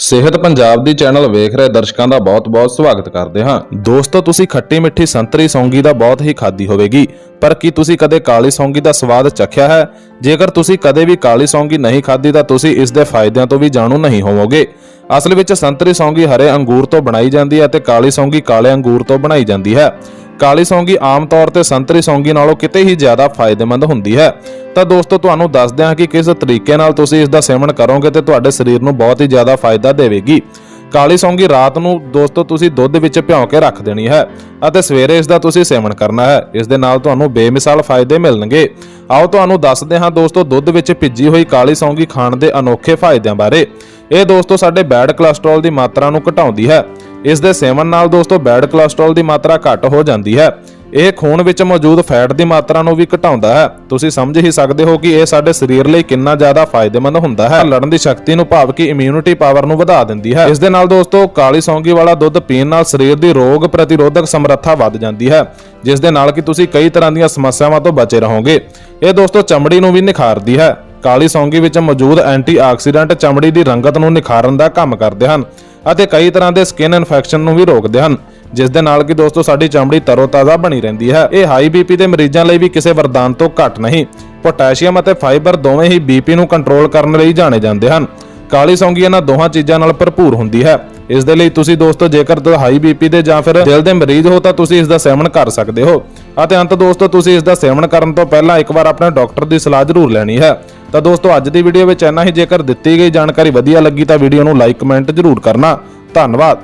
ਸਿਹਤ ਪੰਜਾਬ ਦੀ ਚੈਨਲ ਵੇਖ ਰਹੇ ਦਰਸ਼ਕਾਂ ਦਾ ਬਹੁਤ-ਬਹੁਤ ਸਵਾਗਤ ਕਰਦੇ ਹਾਂ। ਦੋਸਤੋ, ਤੁਸੀਂ ਖੱਟੀ ਮਿੱਠੀ ਸੰਤਰੀ ਸੌਂਗੀ ਦਾ ਬਹੁਤ ਹੀ ਖਾਦੀ ਹੋਵੇਗੀ, ਪਰ ਕੀ ਤੁਸੀਂ ਕਦੇ ਕਾਲੀ ਸੌਂਗੀ ਦਾ ਸਵਾਦ ਚੱਖਿਆ ਹੈ? ਜੇਕਰ ਤੁਸੀਂ ਕਦੇ ਵੀ ਕਾਲੀ ਸੌਂਗੀ ਨਹੀਂ ਖਾਦੀ ਤਾਂ ਤੁਸੀਂ ਇਸ ਦੇ ਫਾਇਦਿਆਂ ਤੋਂ ਵੀ ਜਾਣੂ ਨਹੀਂ ਹੋਵੋਗੇ। ਅਸਲ ਵਿੱਚ ਸੰਤਰੀ ਸੌਂਗੀ ਹਰੇ ਅੰਗੂਰ ਤੋਂ ਬਣਾਈ ਜਾਂਦੀ ਹੈ ਅਤੇ ਕਾਲੀ ਸੌਂਗੀ ਕਾਲੇ ਅੰਗੂਰ ਤੋਂ ਬਣਾਈ ਜਾਂਦੀ ਹੈ। ਕਾਲੀ ਸੌਂਗੀ ਆਮ ਤੌਰ ਤੇ ਸੰਤਰੀ ਸੌਂਗੀ ਨਾਲੋਂ ਕਿਤੇ ਹੀ ਜ਼ਿਆਦਾ ਫਾਇਦੇਮੰਦ ਹੁੰਦੀ ਹੈ। ਤਾਂ ਦੋਸਤੋ, ਤੁਹਾਨੂੰ ਦੱਸਦੇ ਹਾਂ ਕਿ ਕਿਸ ਤਰੀਕੇ ਨਾਲ ਤੁਸੀਂ ਇਸ ਦਾ ਸੇਵਨ ਕਰੋਗੇ ਤੇ ਤੁਹਾਡੇ ਸਰੀਰ ਨੂੰ ਬਹੁਤ ਹੀ ਜ਼ਿਆਦਾ ਫਾਇਦਾ ਦੇਵੇਗੀ। ਕਾਲੀ ਸੌਂਗੀ ਰਾਤ ਨੂੰ ਦੋਸਤੋ, ਤੁਸੀਂ ਦੁੱਧ ਵਿੱਚ ਭਿਉਂ ਕੇ ਰੱਖ ਦੇਣੀ ਹੈ ਅਤੇ ਸਵੇਰੇ ਇਸ ਦਾ ਤੁਸੀਂ ਸੇਵਨ ਕਰਨਾ ਹੈ। ਇਸ ਦੇ ਨਾਲ ਤੁਹਾਨੂੰ ਬੇਮਿਸਾਲ ਫਾਇਦੇ ਮਿਲਣਗੇ। ਆਓ, ਤੁਹਾਨੂੰ ਦੱਸਦੇ ਹਾਂ ਦੋਸਤੋ, ਦੁੱਧ ਵਿੱਚ ਭਿੱਜੀ ਹੋਈ ਕਾਲੀ ਸੌਂਗੀ ਖਾਣ ਦੇ ਅਨੋਖੇ ਫਾਇਦਿਆਂ ਬਾਰੇ। ਇਹ ਦੋਸਤੋ, ਸਾਡੇ ਬੈਡ ਕੋਲੇਸਟ੍ਰੋਲ ਦੀ ਮਾਤਰਾ ਨੂੰ ਘਟਾਉਂਦੀ ਹੈ। ਇਸ ਦੇ ਸੇਵਨ ਨਾਲ ਦੋਸਤੋ ਬੈਡ ਕੋਲੇਸਟ੍ਰੋਲ ਦੀ ਮਾਤਰਾ ਘੱਟ ਹੋ ਜਾਂਦੀ ਹੈ। ਇਹ ਖੂਨ ਵਿੱਚ ਮੌਜੂਦ ਫੈਟ ਦੀ ਮਾਤਰਾ ਨੂੰ ਵੀ ਘਟਾਉਂਦਾ ਹੈ। ਤੁਸੀਂ ਸਮਝ ਹੀ ਸਕਦੇ ਹੋ ਕਿ ਇਹ ਸਾਡੇ ਸਰੀਰ ਲਈ ਕਿੰਨਾ ਜ਼ਿਆਦਾ ਫਾਇਦੇਮੰਦ ਹੁੰਦਾ ਹੈ। ਲੜਨ ਦੀ ਸ਼ਕਤੀ ਨੂੰ ਭਾਵ ਕਿ ਇਮਿਊਨਿਟੀ ਪਾਵਰ ਨੂੰ ਵਧਾ ਦਿੰਦੀ ਹੈ। ਇਸ ਦੇ ਨਾਲ ਦੋਸਤੋ ਕਾਲੀ ਸੌਂਗੀ ਵਾਲਾ ਦੁੱਧ ਪੀਣ ਨਾਲ ਸਰੀਰ ਦੀ ਰੋਗ ਪ੍ਰਤੀਰੋਧਕ ਸਮਰੱਥਾ ਵੱਧ ਜਾਂਦੀ ਹੈ, ਜਿਸ ਦੇ ਨਾਲ ਕਿ ਤੁਸੀਂ ਕਈ ਤਰ੍ਹਾਂ ਦੀਆਂ ਸਮੱਸਿਆਵਾਂ ਤੋਂ ਬਚੇ ਰਹੋਗੇ। ਇਹ ਦੋਸਤੋ ਚਮੜੀ ਨੂੰ ਵੀ ਨਿਖਾਰਦੀ ਹੈ। ਕਾਲੀ ਸੌਂਗੀ ਵਿੱਚ ਮੌਜੂਦ ਐਂਟੀਆਕਸੀਡੈਂਟ ਚਮੜੀ ਦੀ ਰੰਗਤ ਨੂੰ ਨਿਖਾਰਨ ਦਾ ਕੰਮ ਕਰਦੇ ਹਨ। ਅਤੇ ਕਈ ਤਰ੍ਹਾਂ ਦੇ ਸਕਿਨ ਇਨਫੈਕਸ਼ਨ ਨੂੰ ਵੀ ਰੋਕਦੇ ਹਨ, ਜਿਸ ਦੇ ਨਾਲ ਕਿ ਦੋਸਤੋ ਸਾਡੀ ਚਮੜੀ ਤਰੋਤਾਜ਼ਾ ਬਣੀ ਰਹਿੰਦੀ ਹੈ। ਇਹ ਹਾਈ ਬੀਪੀ ਦੇ ਮਰੀਜ਼ਾਂ ਲਈ ਵੀ ਕਿਸੇ ਵਰਦਾਨ ਤੋਂ ਘੱਟ ਨਹੀਂ ਪੋਟਾਸ਼ੀਅਮ ਅਤੇ ਫਾਈਬਰ ਦੋਵੇਂ ਹੀ ਬੀਪੀ ਨੂੰ ਕੰਟਰੋਲ ਕਰਨ ਲਈ ਜਾਣੇ ਜਾਂਦੇ ਹਨ। ਕਾਲੀ ਸੌਂਗੀ ਇਹਨਾਂ ਦੋਹਾਂ ਚੀਜ਼ਾਂ ਨਾਲ ਭਰਪੂਰ ਹੁੰਦੀ ਹੈ। ਇਸ ਦੇ ਲਈ ਤੁਸੀਂ ਦੋਸਤੋ, ਜੇਕਰ ਤੁਸੀਂ ਹਾਈ ਬੀਪੀ ਦੇ ਜਾਂ ਫਿਰ ਦਿਲ ਦੇ ਮਰੀਜ਼ ਹੋ, ਤਾਂ ਤੁਸੀਂ ਇਸ ਦਾ ਸੇਵਨ ਕਰ ਸਕਦੇ ਹੋ। ਅਤੇ ਅੰਤ ਦੋਸਤੋ, ਤੁਸੀਂ ਇਸ ਦਾ ਸੇਵਨ ਕਰਨ ਤੋਂ ਪਹਿਲਾਂ ਇੱਕ ਵਾਰ ਆਪਣੇ ਡਾਕਟਰ ਦੀ ਸਲਾਹ ਜ਼ਰੂਰ ਲੈਣੀ ਹੈ। ਤਾਂ ਦੋਸਤੋ, ਅੱਜ ਦੀ ਵੀਡੀਓ ਵਿੱਚ ਇੰਨਾ ਹੀ। ਜੇਕਰ ਦਿੱਤੀ ਗਈ ਜਾਣਕਾਰੀ ਵਧੀਆ ਲੱਗੀ, ਤਾਂ ਵੀਡੀਓ ਨੂੰ ਲਾਈਕ, ਕਮੈਂਟ ਜ਼ਰੂਰ ਕਰਨਾ। ਧੰਨਵਾਦ।